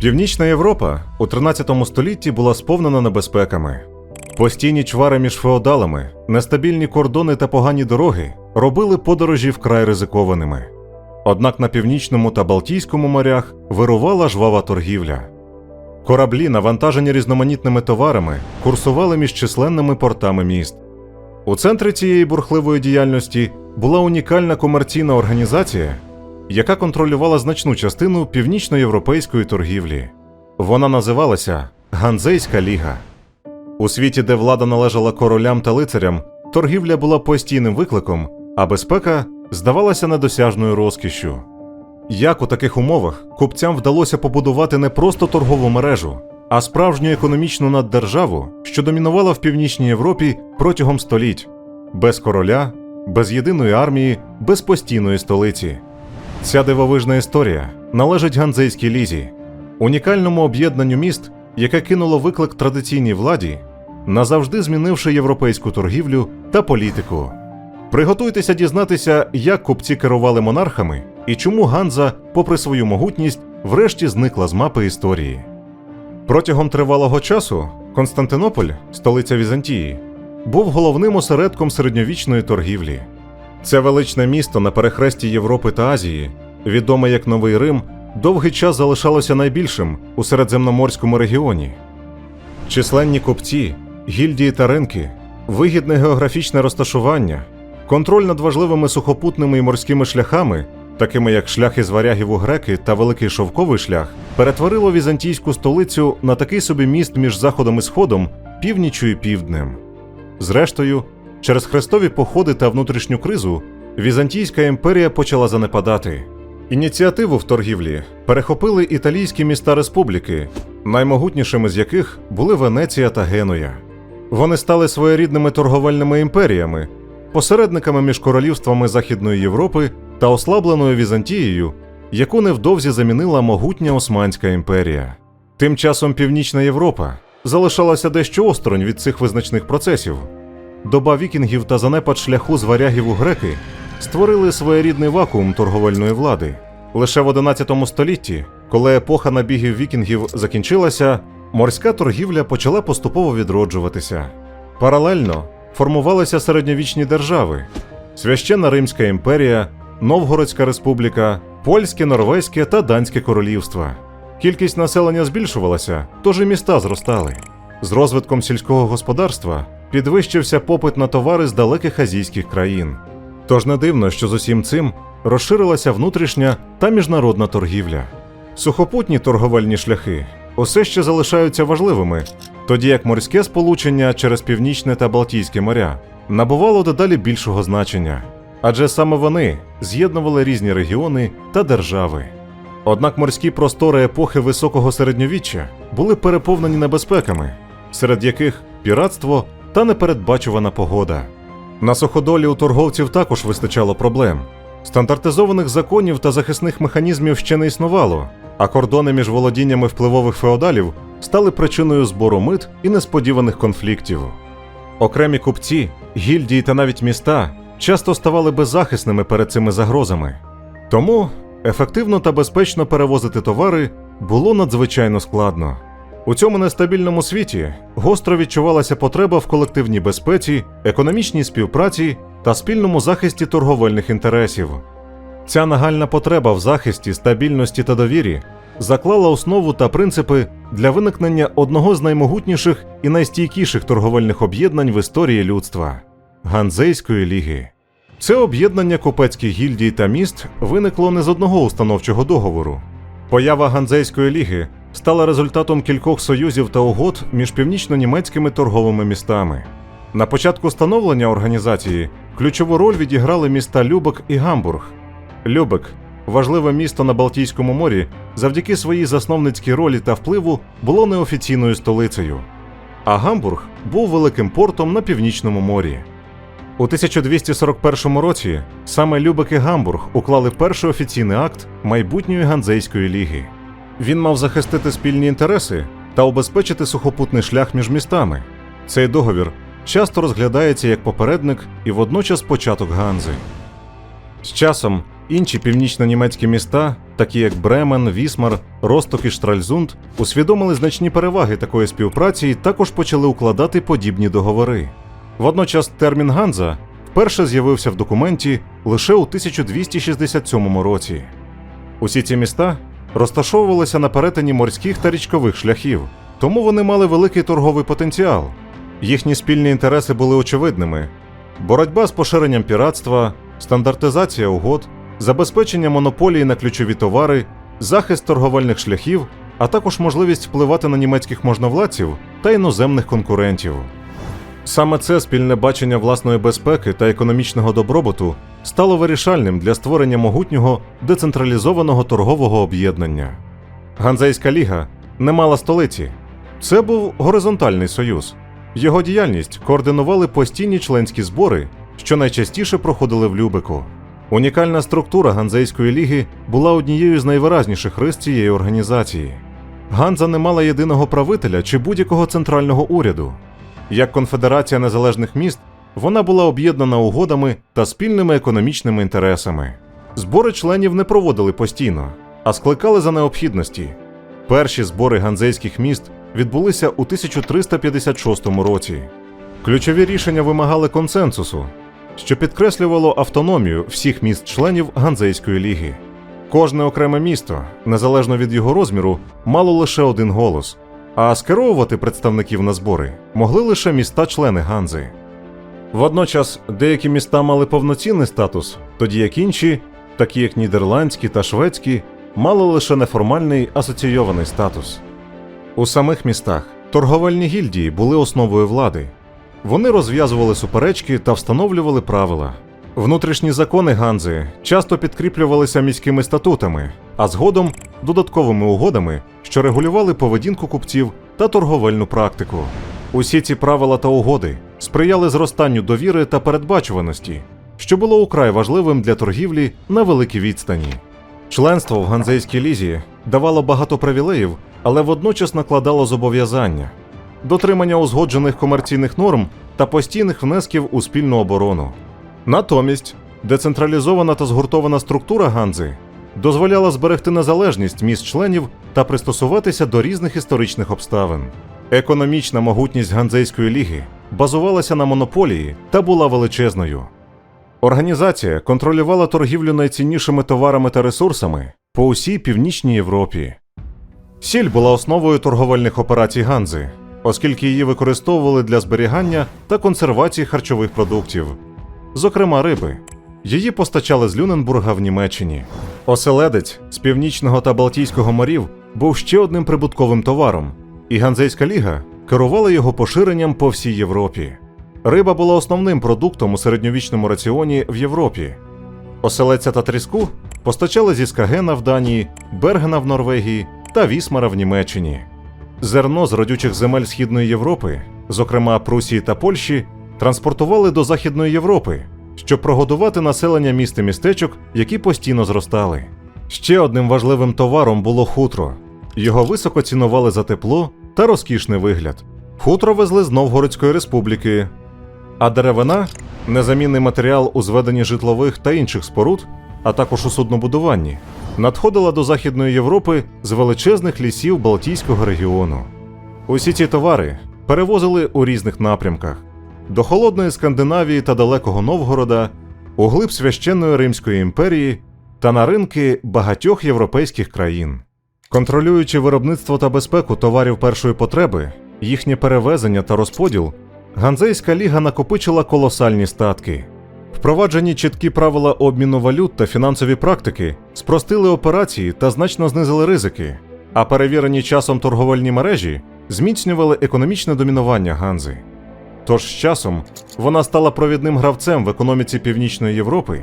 Північна Європа у 13 столітті була сповнена небезпеками. Постійні чвари між феодалами, нестабільні кордони та погані дороги робили подорожі вкрай ризикованими. Однак на північному та Балтійському морях вирувала жвава торгівля. Кораблі, навантажені різноманітними товарами, курсували між численними портами міст. У центрі цієї бурхливої діяльності була унікальна комерційна організація, яка контролювала значну частину північноєвропейської торгівлі. Вона називалася Ганзейська ліга. У світі, де влада належала королям та лицарям, торгівля була постійним викликом, а безпека здавалася недосяжною розкішшю. Як у таких умовах купцям вдалося побудувати не просто торгову мережу, а справжню економічну наддержаву, що домінувала в північній Європі протягом століть, без короля, без єдиної армії, без постійної столиці. Ця дивовижна історія належить Ганзейській лізі, унікальному об'єднанню міст, яке кинуло виклик традиційній владі, назавжди змінивши європейську торгівлю та політику. Приготуйтеся дізнатися, як купці керували монархами і чому Ганза, попри свою могутність, врешті зникла з мапи історії. Протягом тривалого часу Константинополь, столиця Візантії, був головним осередком середньовічної торгівлі. Це величне місто на перехресті Європи та Азії, відоме як Новий Рим, довгий час залишалося найбільшим у середземноморському регіоні. Численні купці, гільдії та ринки, вигідне географічне розташування, контроль над важливими сухопутними і морськими шляхами, такими як шлях із варягів у греки та великий шовковий шлях, перетворило візантійську столицю на такий собі міст між заходом і сходом, північю і півднем. Зрештою, через хрестові походи та внутрішню кризу Візантійська імперія почала занепадати. Ініціативу в торгівлі перехопили італійські міста республіки, наймогутнішими з яких були Венеція та Генуя. Вони стали своєрідними торговельними імперіями, посередниками між королівствами Західної Європи та ослабленою Візантією, яку невдовзі замінила могутня Османська імперія. Тим часом Північна Європа залишалася дещо осторонь від цих визначних процесів. Доба вікінгів та занепад шляху з варягів у греки створили своєрідний вакуум торговельної влади. Лише в 11 столітті, коли епоха набігів вікінгів закінчилася, морська торгівля почала поступово відроджуватися. Паралельно формувалися середньовічні держави: Священна Римська імперія, Новгородська республіка, Польське, Норвезьке та Данське королівства. Кількість населення збільшувалася, тож і міста зростали. З розвитком сільського господарства підвищився попит на товари з далеких азійських країн. Тож не дивно, що з усім цим розширилася внутрішня та міжнародна торгівля. Сухопутні торговельні шляхи усе ще залишаються важливими, тоді як морське сполучення через Північне та Балтійське моря набувало дедалі більшого значення, адже саме вони з'єднували різні регіони та держави. Однак морські простори епохи високого середньовіччя були переповнені небезпеками, серед яких піратство та непередбачувана погода. На суходолі у торговців також вистачало проблем. Стандартизованих законів та захисних механізмів ще не існувало, а кордони між володіннями впливових феодалів стали причиною збору мит і несподіваних конфліктів. Окремі купці, гільдії та навіть міста часто ставали беззахисними перед цими загрозами. Тому ефективно та безпечно перевозити товари було надзвичайно складно. У цьому нестабільному світі гостро відчувалася потреба в колективній безпеці, економічній співпраці та спільному захисті торговельних інтересів. Ця нагальна потреба в захисті, стабільності та довірі заклала основу та принципи для виникнення одного з наймогутніших і найстійкіших торговельних об'єднань в історії людства Ганзейської ліги. Це об'єднання купецьких гільдій та міст виникло не з одного установчого договору. Поява Ганзейської ліги стала результатом кількох союзів та угод між північно-німецькими торговими містами. На початку становлення організації ключову роль відіграли міста Любек і Гамбург. Любек важливе місто на Балтійському морі, завдяки своїй засновницькій ролі та впливу було неофіційною столицею. А Гамбург був великим портом на північному морі. У 1241 році саме Любек і Гамбург уклали перший офіційний акт майбутньої Ганзейської ліги. Він мав захистити спільні інтереси та убезпечити сухопутний шлях між містами. Цей договір часто розглядається як попередник і водночас початок Ганзи. З часом інші північно-німецькі міста такі як Бремен, Вісмар, Росток і Штральзунд, усвідомили значні переваги такої співпраці і також почали укладати подібні договори. Водночас термін Ганза вперше з'явився в документі лише у 1267 році. Усі ці міста розташовувалися на перетині морських та річкових шляхів, тому вони мали великий торговий потенціал. Їхні спільні інтереси були очевидними: боротьба з поширенням піратства, стандартизація угод, забезпечення монополії на ключові товари, захист торговельних шляхів, а також можливість впливати на німецьких можновладців та іноземних конкурентів. Саме це спільне бачення власної безпеки та економічного добробуту стало вирішальним для створення могутнього децентралізованого торгового об'єднання. Ганзейська ліга не мала столиці. Це був горизонтальний союз. Його діяльність координували постійні членські збори, що найчастіше проходили в Любеку. Унікальна структура Ганзейської ліги була однією з найвиразніших рис цієї організації. Ганза не мала єдиного правителя чи будь-якого центрального уряду. Як конфедерація незалежних міст, вона була об'єднана угодами та спільними економічними інтересами. Збори членів не проводили постійно, а скликали за необхідності. Перші збори ганзейських міст відбулися у 1356 році. Ключові рішення вимагали консенсусу, що підкреслювало автономію всіх міст-членів Ганзейської ліги. Кожне окреме місто, незалежно від його розміру, мало лише один голос, а скеровувати представників на збори могли лише міста-члени Ганзи. Водночас деякі міста мали повноцінний статус, тоді як інші, такі як нідерландські та шведські, мали лише неформальний асоційований статус. У самих містах торговельні гільдії були основою влади. Вони розв'язували суперечки та встановлювали правила. Внутрішні закони Ганзи часто підкріплювалися міськими статутами, а згодом додатковими угодами, що регулювали поведінку купців та торговельну практику. Усі ці правила та угоди сприяли зростанню довіри та передбачуваності, що було украй важливим для торгівлі на великій відстані. Членство в Ганзейській лізі давало багато привілеїв, але водночас накладало зобов'язання дотримання узгоджених комерційних норм та постійних внесків у спільну оборону. Натомість децентралізована та згуртована структура Ганзи дозволяла зберегти незалежність міст членів та пристосуватися до різних історичних обставин. Економічна могутність Ганзейської ліги базувалася на монополії та була величезною. Організація контролювала торгівлю найціннішими товарами та ресурсами по усій північній Європі. Сіль була основою торговельних операцій Ганзи, оскільки її використовували для зберігання та консервації харчових продуктів, зокрема риби. Її постачали з Люненбурга в Німеччині. Оселедець з північного та Балтійського морів був ще одним прибутковим товаром, і Ганзейська ліга керувала його поширенням по всій Європі. Риба була основним продуктом у середньовічному раціоні в Європі. Оселедця та тріску постачали зі Скагена в Данії, Бергена в Норвегії та Вісмара в Німеччині. Зерно з родючих земель Східної Європи, зокрема Прусії та Польщі, транспортували до Західної Європи, щоб прогодувати населення міст і містечок, які постійно зростали. Ще одним важливим товаром було хутро. Його високо цінували за тепло та розкішний вигляд. Хутро везли з Новгородської республіки, а деревина незамінний матеріал у зведенні житлових та інших споруд, а також у суднобудуванні, надходила до Західної Європи з величезних лісів Балтійського регіону. Усі ці товари перевозили у різних напрямках до холодної Скандинавії та далекого Новгорода, у глиб священної Римської імперії та на ринки багатьох європейських країн. Контролюючи виробництво та безпеку товарів першої потреби, їхнє перевезення та розподіл, Ганзейська ліга накопичила колосальні статки. Впроваджені чіткі правила обміну валют та фінансові практики спростили операції та значно знизили ризики, а перевірені часом торговельні мережі зміцнювали економічне домінування Ганзи. Тож з часом вона стала провідним гравцем в економіці Північної Європи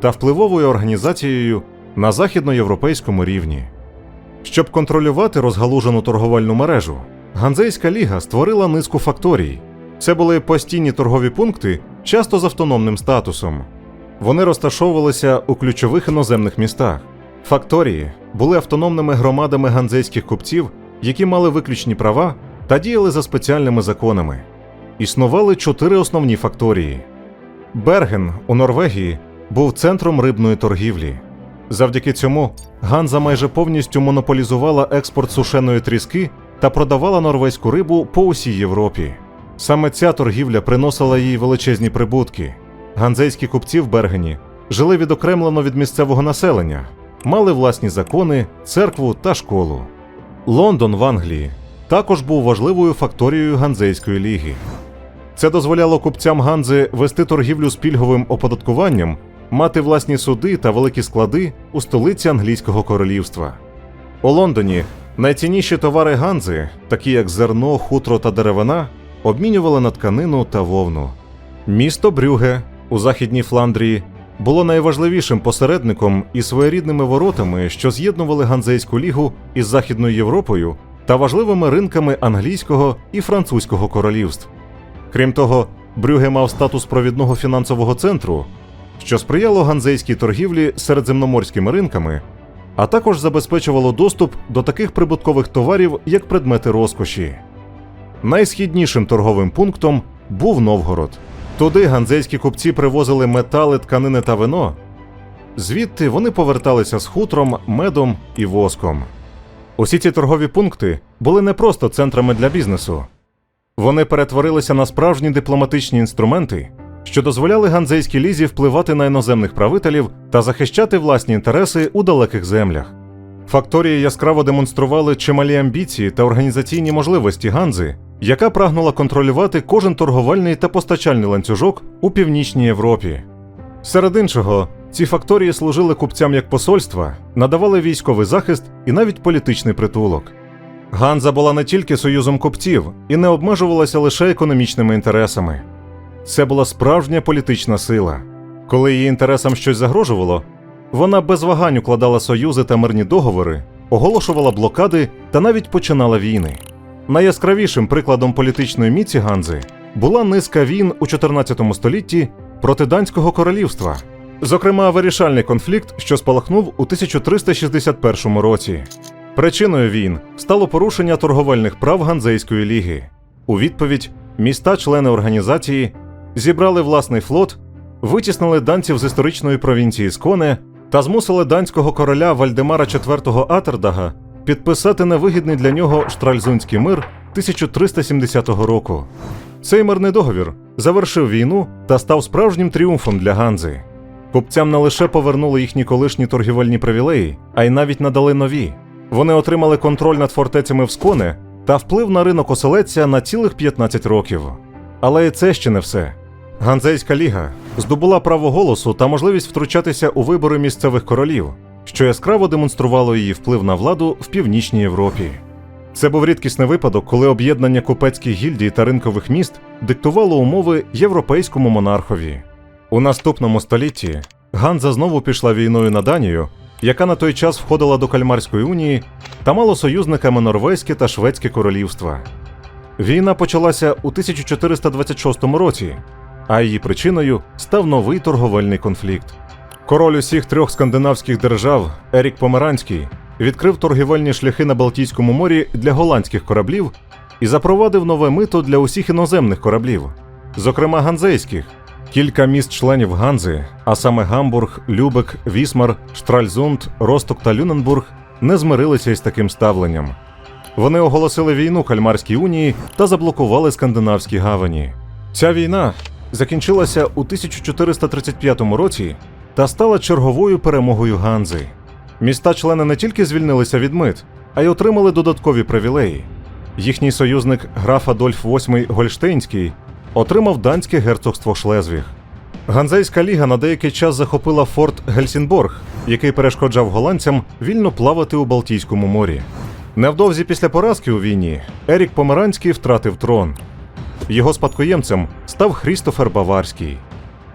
та впливовою організацією на західноєвропейському рівні. Щоб контролювати розгалужену торговельну мережу, Ганзейська ліга створила низку факторій. Це були постійні торгові пункти, часто з автономним статусом. Вони розташовувалися у ключових іноземних містах. Факторії були автономними громадами ганзейських купців, які мали виключні права та діяли за спеціальними законами. Існували чотири основні факторії. Берген у Норвегії був центром рибної торгівлі. Завдяки цьому Ганза майже повністю монополізувала експорт сушеної тріски та продавала норвезьку рибу по усій Європі. Саме ця торгівля приносила їй величезні прибутки. Ганзейські купці в Бергені жили відокремлено від місцевого населення, мали власні закони, церкву та школу. Лондон в Англії також був важливою факторією Ганзейської ліги. Це дозволяло купцям Ганзи вести торгівлю з пільговим оподаткуванням, мати власні суди та великі склади у столиці англійського королівства. У Лондоні найцінніші товари Ганзи, такі як зерно, хутро та деревина, обмінювали на тканину та вовну. Місто Брюге у західній Фландрії було найважливішим посередником і своєрідними воротами, що з'єднували Ганзейську лігу із Західною Європою та важливими ринками англійського і французького королівств. Крім того, Брюге мав статус провідного фінансового центру, що сприяло ганзейській торгівлі середземноморськими ринками, а також забезпечувало доступ до таких прибуткових товарів, як предмети розкоші. Найсхіднішим торговим пунктом був Новгород. Туди ганзейські купці привозили метали, тканини та вино. Звідти вони поверталися з хутром, медом і воском. Усі ці торгові пункти були не просто центрами для бізнесу. Вони перетворилися на справжні дипломатичні інструменти, що дозволяли ганзейській лізі впливати на іноземних правителів та захищати власні інтереси у далеких землях. Факторії яскраво демонстрували чималі амбіції та організаційні можливості Ганзи, яка прагнула контролювати кожен торговельний та постачальний ланцюжок у північній Європі. Серед іншого, ці факторії служили купцям як посольства, надавали військовий захист і навіть політичний притулок. Ганза була не тільки союзом купців і не обмежувалася лише економічними інтересами. Це була справжня політична сила. Коли її інтересам щось загрожувало, вона без вагань укладала союзи та мирні договори, оголошувала блокади та навіть починала війни. Найяскравішим прикладом політичної міці Ганзи була низка війн у 14 столітті проти Данського королівства, зокрема вирішальний конфлікт, що спалахнув у 1361 році. Причиною війн стало порушення торговельних прав Ганзейської ліги. У відповідь міста-члени організації зібрали власний флот, витіснили данців з історичної провінції Сконе та змусили данського короля Вальдемара IV Атердага підписати невигідний для нього Штральзунський мир 1370 року. Цей мирний договір завершив війну та став справжнім тріумфом для Ганзи. Купцям не лише повернули їхні колишні торгівельні привілеї, а й навіть надали нові. Вони отримали контроль над фортецями в Сконе та вплив на ринок оселедця на цілих 15 років. Але і це ще не все. Ганзейська ліга здобула право голосу та можливість втручатися у вибори місцевих королів, що яскраво демонструвало її вплив на владу в північній Європі. Це був рідкісний випадок, коли об'єднання купецьких гільдій та ринкових міст диктувало умови європейському монархові. У наступному столітті Ганза знову пішла війною на Данію, яка на той час входила до Кальмарської унії та мало союзниками Норвезьке та Шведське королівства. Війна почалася у 1426 році, а її причиною став новий торговельний конфлікт. Король усіх трьох скандинавських держав Ерік Померанський відкрив торгівельні шляхи на Балтійському морі для голландських кораблів і запровадив нове мито для усіх іноземних кораблів, зокрема ганзейських. Кілька міст-членів Ганзи, а саме Гамбург, Любек, Вісмар, Штральзунд, Росток та Люненбург, не змирилися із таким ставленням. Вони оголосили війну Кальмарській унії та заблокували скандинавські гавані. Ця війна закінчилася у 1435 році та стала черговою перемогою Ганзи. Міста-члени не тільки звільнилися від мит, а й отримали додаткові привілеї. Їхній союзник граф Адольф VIII Гольштейнський отримав данське герцогство Шлезвіг. Ганзейська ліга на деякий час захопила форт Гельсінборг, який перешкоджав голландцям вільно плавати у Балтійському морі. Невдовзі після поразки у війні Ерік Померанський втратив трон. Його спадкоємцем став Хрістофер Баварський.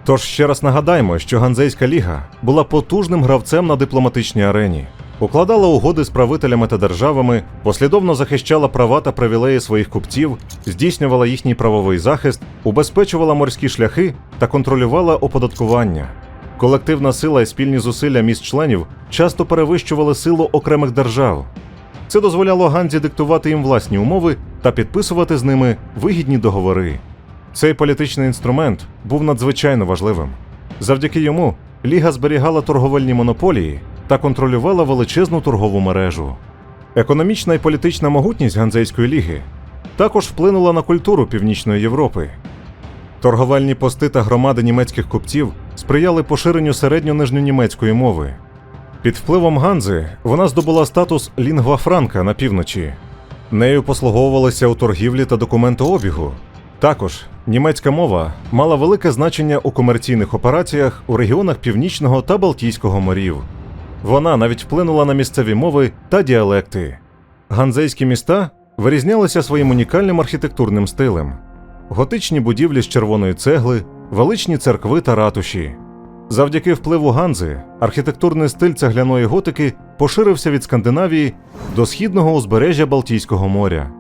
Тож ще раз нагадаймо, що Ганзейська ліга була потужним гравцем на дипломатичній арені, укладала угоди з правителями та державами, послідовно захищала права та привілеї своїх купців, здійснювала їхній правовий захист, убезпечувала морські шляхи та контролювала оподаткування. Колективна сила і спільні зусилля міст членів часто перевищували силу окремих держав. Це дозволяло Ганзі диктувати їм власні умови та підписувати з ними вигідні договори. Цей політичний інструмент був надзвичайно важливим. Завдяки йому Ліга зберігала торговельні монополії, та контролювала величезну торгову мережу. Економічна і політична могутність Ганзейської ліги також вплинула на культуру Північної Європи. Торговельні пости та громади німецьких купців сприяли поширенню середньонижньонімецької мови. Під впливом Ганзи вона здобула статус лінгва франка на півночі. Нею послуговувалися у торгівлі та документообігу. Також німецька мова мала велике значення у комерційних операціях у регіонах Північного та Балтійського морів. Вона навіть вплинула на місцеві мови та діалекти. Ганзейські міста вирізнялися своїм унікальним архітектурним стилем: готичні будівлі з червоної цегли, величні церкви та ратуші. Завдяки впливу Ганзи архітектурний стиль цегляної готики поширився від Скандинавії до східного узбережжя Балтійського моря.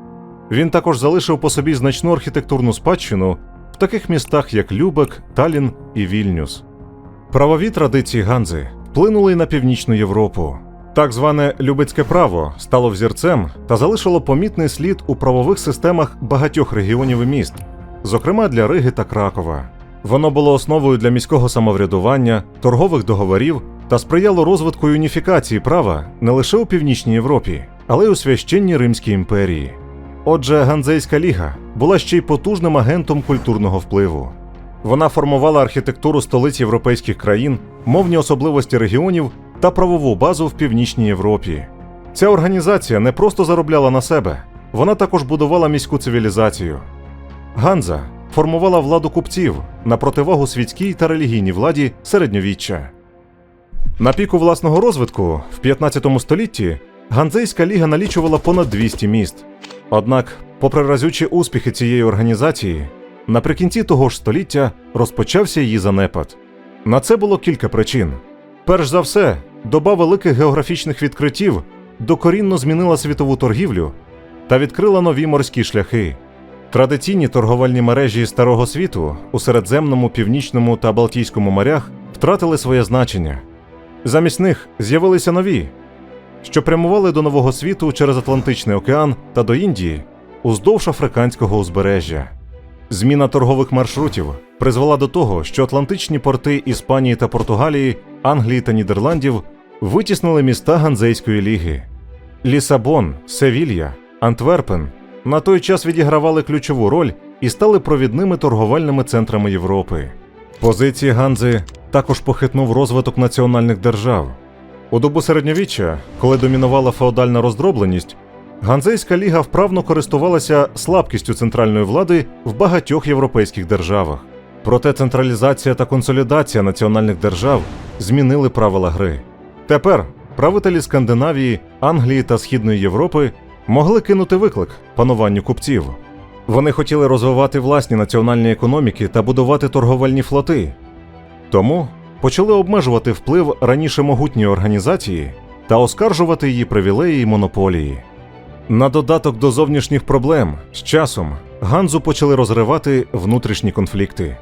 Він також залишив по собі значну архітектурну спадщину в таких містах, як Любек, Талін і Вільнюс. Правові традиції Ганзи вплинули на північну Європу. Так зване Любецьке право стало взірцем та залишило помітний слід у правових системах багатьох регіонів і міст, зокрема для Риги та Кракова. Воно було основою для міського самоврядування, торгових договорів та сприяло розвитку і уніфікації права не лише у Північній Європі, але й у священній Римській імперії. Отже, Ганзейська ліга була ще й потужним агентом культурного впливу. Вона формувала архітектуру столиць європейських країн, мовні особливості регіонів та правову базу в Північній Європі. Ця організація не просто заробляла на себе, вона також будувала міську цивілізацію. Ганза формувала владу купців на противагу світській та релігійній владі середньовіччя. На піку власного розвитку в 15 столітті Ганзейська ліга налічувала понад 200 міст. Однак, попри разючі успіхи цієї організації, наприкінці того ж століття розпочався її занепад. На це було кілька причин. Перш за все, доба великих географічних відкриттів докорінно змінила світову торгівлю та відкрила нові морські шляхи. Традиційні торговельні мережі Старого світу у Середземному, Північному та Балтійському морях втратили своє значення. Замість них з'явилися нові, що прямували до Нового світу через Атлантичний океан та до Індії уздовж африканського узбережжя. Зміна торгових маршрутів призвела до того, що атлантичні порти Іспанії та Португалії, Англії та Нідерландів витіснили міста Ганзейської ліги. Лісабон, Севілья, Антверпен на той час відігравали ключову роль і стали провідними торговельними центрами Європи. Позиції Ганзи також похитнув розвиток національних держав. У добу середньовіччя, коли домінувала феодальна роздробленість, Ганзейська ліга вправно користувалася слабкістю центральної влади в багатьох європейських державах. Проте централізація та консолідація національних держав змінили правила гри. Тепер правителі Скандинавії, Англії та Східної Європи могли кинути виклик пануванню купців. Вони хотіли розвивати власні національні економіки та будувати торговельні флоти. Тому почали обмежувати вплив раніше могутньої організації та оскаржувати її привілеї й монополії. На додаток до зовнішніх проблем з часом Ганзу почали розривати внутрішні конфлікти.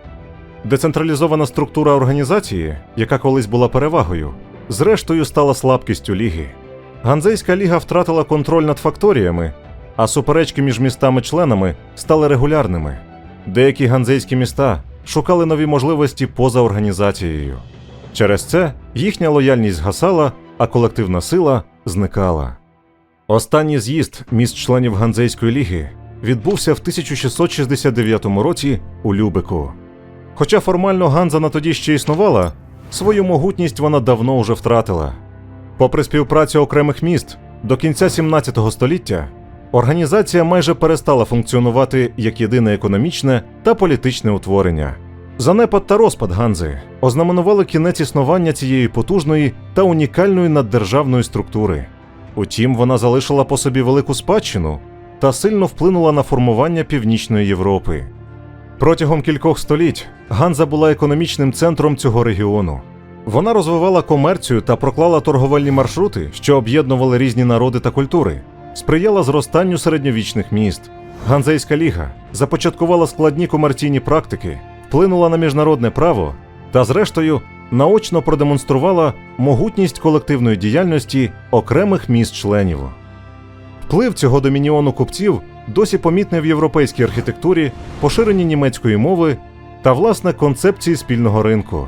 Децентралізована структура організації, яка колись була перевагою, зрештою стала слабкістю ліги. Ганзейська ліга втратила контроль над факторіями, а суперечки між містами-членами стали регулярними. Деякі ганзейські міста шукали нові можливості поза організацією. Через це їхня лояльність згасала, а колективна сила зникала. Останній з'їзд міст членів Ганзейської ліги відбувся в 1669 році у Любеку. Хоча формально Ганза на тоді ще існувала, свою могутність вона давно вже втратила. Попри співпрацю окремих міст, до кінця 17 століття організація майже перестала функціонувати як єдине економічне та політичне утворення. Занепад та розпад Ганзи ознаменували кінець існування цієї потужної та унікальної наддержавної структури. Утім, вона залишила по собі велику спадщину та сильно вплинула на формування Північної Європи. Протягом кількох століть Ганза була економічним центром цього регіону. Вона розвивала комерцію та проклала торговельні маршрути, що об'єднували різні народи та культури, сприяла зростанню середньовічних міст. Ганзейська ліга започаткувала складні комерційні практики, вплинула на міжнародне право та, зрештою, наочно продемонструвала могутність колективної діяльності окремих міст-членів. Вплив цього домініону купців досі помітний в європейській архітектурі, поширенні німецької мови та власне концепції спільного ринку.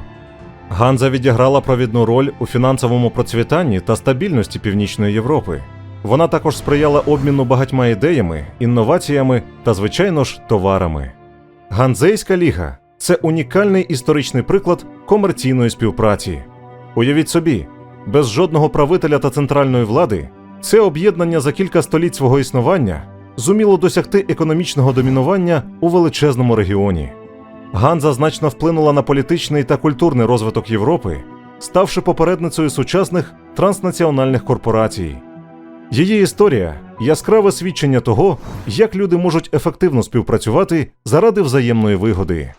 Ганза відіграла провідну роль у фінансовому процвітанні та стабільності Північної Європи. Вона також сприяла обміну багатьма ідеями, інноваціями та, звичайно ж, товарами. Ганзейська ліга це унікальний історичний приклад комерційної співпраці. Уявіть собі, без жодного правителя та центральної влади це об'єднання за кілька століть свого існування зуміло досягти економічного домінування у величезному регіоні. Ганза значно вплинула на політичний та культурний розвиток Європи, ставши попередницею сучасних транснаціональних корпорацій. Її історія яскраве свідчення того, як люди можуть ефективно співпрацювати заради взаємної вигоди.